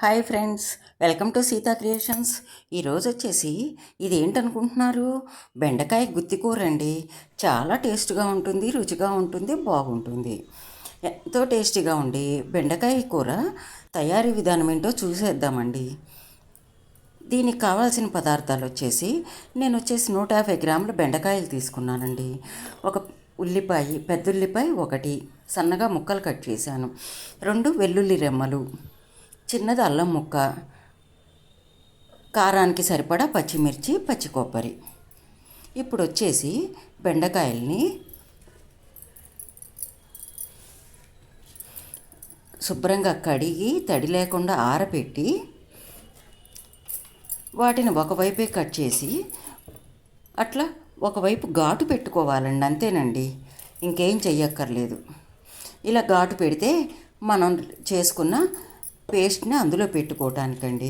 Hi friends welcome to Sita creations. ఈరోజు వచ్చేసి ఇది ఏంటనుకుంటున్నారు బెండకాయ గుత్తి కూర అండి చాలా టేస్ట్గా ఉంటుంది రుచిగా ఉంటుంది బాగుంటుంది. ఎంతో టేస్టీగా ఉండి బెండకాయ కూర తయారీ విధానం ఏంటో చూసేద్దామండి. దీనికి కావాల్సిన పదార్థాలు వచ్చేసి నేను వచ్చేసి నూట యాభై గ్రాముల బెండకాయలు తీసుకున్నానండి. ఒక ఉల్లిపాయ పెద్ద ఉల్లిపాయ ఒకటి సన్నగా ముక్కలు కట్ చేశాను. రెండు వెల్లుల్లి రెమ్మలు. చిన్నది అల్లం ముక్క కారానికి సరిపడా పచ్చిమిర్చి పచ్చి కొబ్బరి ఇప్పుడు వచ్చేసి బెండకాయల్ని శుభ్రంగా కడిగి తడి లేకుండా ఆరబెట్టి వాటిని ఒకవైపే కట్ చేసి అట్లా ఒకవైపు ఘాటు పెట్టుకోవాలండి అంతేనండి. ఇంకేం చెయ్యక్కర్లేదు. ఇలా ఘాటు పెడితే మనం చేసుకున్న పేస్ట్ని అందులో పెట్టుకోవటానికండి.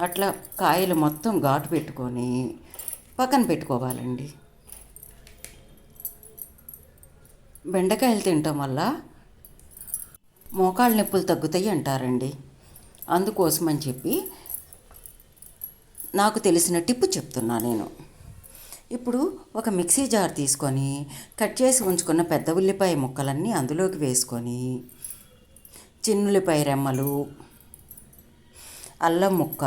అట్లా కాయలు మొత్తం ఘాటు పెట్టుకొని పక్కన పెట్టుకోవాలండి. బెండకాయలు తినటం వల్ల మోకాళ్ళ నొప్పులు తగ్గుతాయి అంటారండి. అందుకోసమని చెప్పి నాకు తెలిసిన టిప్పు చెప్తున్నా నేను. ఇప్పుడు ఒక మిక్సీ జార్ తీసుకొని కట్ చేసి ఉంచుకున్న పెద్ద ఉల్లిపాయ ముక్కలన్నీ అందులోకి వేసుకొని చిన్నుల్లిపాయ రెమ్మలు అల్లం ముక్క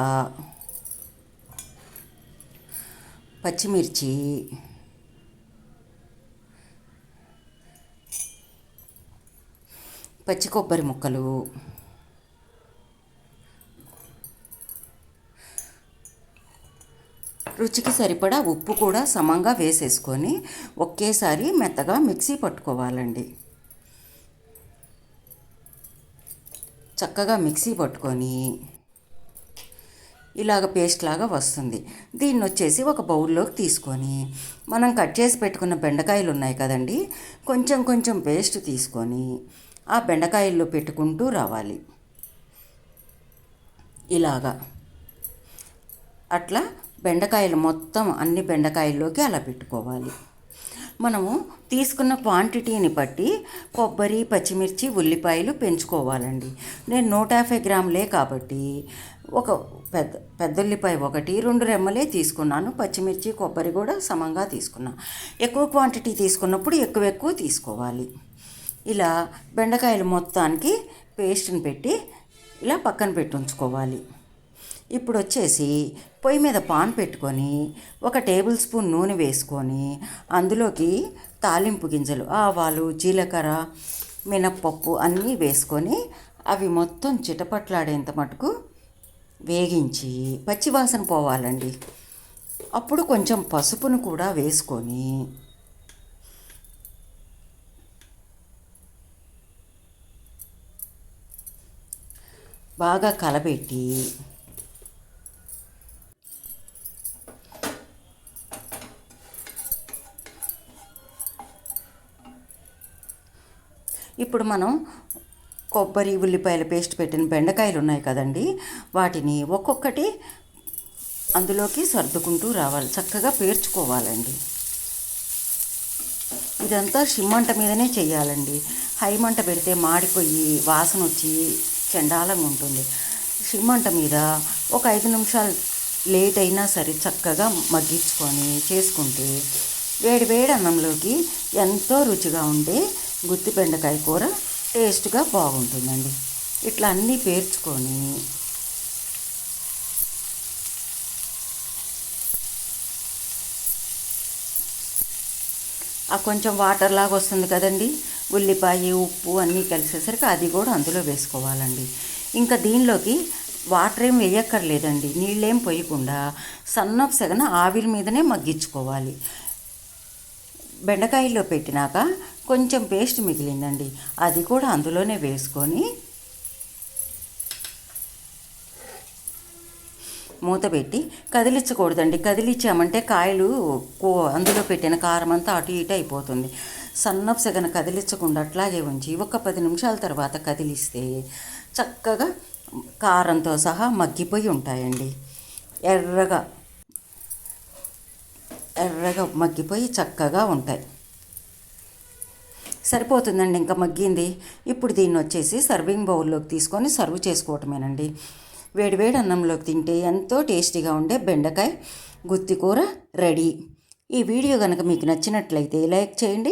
పచ్చిమిర్చి పచ్చి కొబ్బరి ముక్కలు రుచికి సరిపడా ఉప్పు కూడా సమంగా వేసేసుకొని ఒకేసారి మెత్తగా మిక్సీ పట్టుకోవాలండి. చక్కగా మిక్సీ పట్టుకొని ఇలాగ పేస్ట్ లాగా వస్తుంది. దీన్ని వచ్చేసి ఒక బౌల్లోకి తీసుకొని మనం కట్ చేసి పెట్టుకున్న బెండకాయలు ఉన్నాయి కదండి కొంచెం కొంచెం పేస్ట్ తీసుకొని ఆ బెండకాయల్లో పెట్టుకుంటూ రావాలి. ఇలాగా. అట్లా బెండకాయలు మొత్తం అన్ని బెండకాయల్లోకి అలా పెట్టుకోవాలి. మనము తీసుకున్న క్వాంటిటీని బట్టి కొబ్బరి పచ్చిమిర్చి ఉల్లిపాయలు పెంచుకోవాలండి. నేను నూట యాభై గ్రాములే కాబట్టి ఒక పెద్ద పెద్ద ఉల్లిపాయ ఒకటి రెండు రెమ్మలే తీసుకున్నాను. పచ్చిమిర్చి కొబ్బరి కూడా సమంగా తీసుకున్నాను ఎక్కువ క్వాంటిటీ తీసుకున్నప్పుడు ఎక్కువ ఎక్కువ తీసుకోవాలి. ఇలా బెండకాయలు మొత్తానికి పేస్ట్ని పెట్టి ఇలా పక్కన పెట్టి ఉంచుకోవాలి. ఇప్పుడు వచ్చేసి పొయ్యి మీద పాన్ పెట్టుకొని ఒక టేబుల్ స్పూన్ నూనె వేసుకొని అందులోకి తాలింపు గింజలు ఆవాలు జీలకర్ర మినప్పప్పు అన్నీ వేసుకొని అవి మొత్తం చిటపట్లాడేంత మటుకు వేగించి పచ్చివాసన పోవాలండి. అప్పుడు కొంచెం పసుపును కూడా వేసుకొని బాగా కలబెట్టి ఇప్పుడు మనం కొబ్బరి ఉల్లిపాయల పేస్ట్ పెట్టిన బెండకాయలు ఉన్నాయి కదండి. వాటిని ఒక్కొక్కటి అందులోకి సర్దుకుంటూ రావాలి. చక్కగా పేర్చుకోవాలండి. ఇదంతా సిమ్మంట మీదనే చేయాలండి. హై మంట పెడితే మాడిపోయి వాసన వచ్చి చెండాలంగా ఉంటుంది. సిమ్మంట మీద ఒక ఐదు నిమిషాలు లేట్ అయినా సరే చక్కగా మగ్గించుకొని చేసుకుంటే వేడి వేడి అన్నంలోకి ఎంతో రుచిగా ఉండే గుత్తి బెండకాయ కూర టేస్ట్గా బాగుంటుందండి. ఇట్లా అన్నీ పేర్చుకొని ఆ కొంచెం వాటర్ లాగా వస్తుంది కదండి. ఉల్లిపాయ ఉప్పు అన్నీ కలిసేసరికి అది కూడా అందులో వేసుకోవాలండి. ఇంకా దీనిలోకి వాటర్ ఏం వేయక్కర్లేదండి. నీళ్ళేం పోయకుండా సన్నపు సెగన ఆవిరి మీదనే మగ్గించుకోవాలి. బెండకాయల్లో పెట్టినాక కొంచెం పేస్ట్ మిగిలిందండి. అది కూడా అందులోనే వేసుకొని మూత పెట్టి కదిలించకూడదండి. కదిలించామంటే కాయలు కో అందులో పెట్టిన కారం అంతా అటు ఇటు అయిపోతుంది. సన్నపు కదిలించకుండా అట్లాగే ఉంచి ఒక పది నిమిషాల తర్వాత కదిలిస్తే చక్కగా కారంతో సహా మగ్గిపోయి ఉంటాయండి. ఎర్రగా ఎర్రగా మగ్గిపోయి చక్కగా ఉంటాయి. సరిపోతుందండి ఇంకా మగ్గింది. ఇప్పుడు దీన్ని వచ్చేసి సర్వింగ్ బౌల్లోకి తీసుకొని సర్వ్ చేసుకోవటమేనండి. వేడివేడి అన్నంలోకి తింటే ఎంతో టేస్టీగా ఉండే బెండకాయ గుత్తి కూర రెడీ. ఈ వీడియో కనుక మీకు నచ్చినట్లయితే లైక్ చేయండి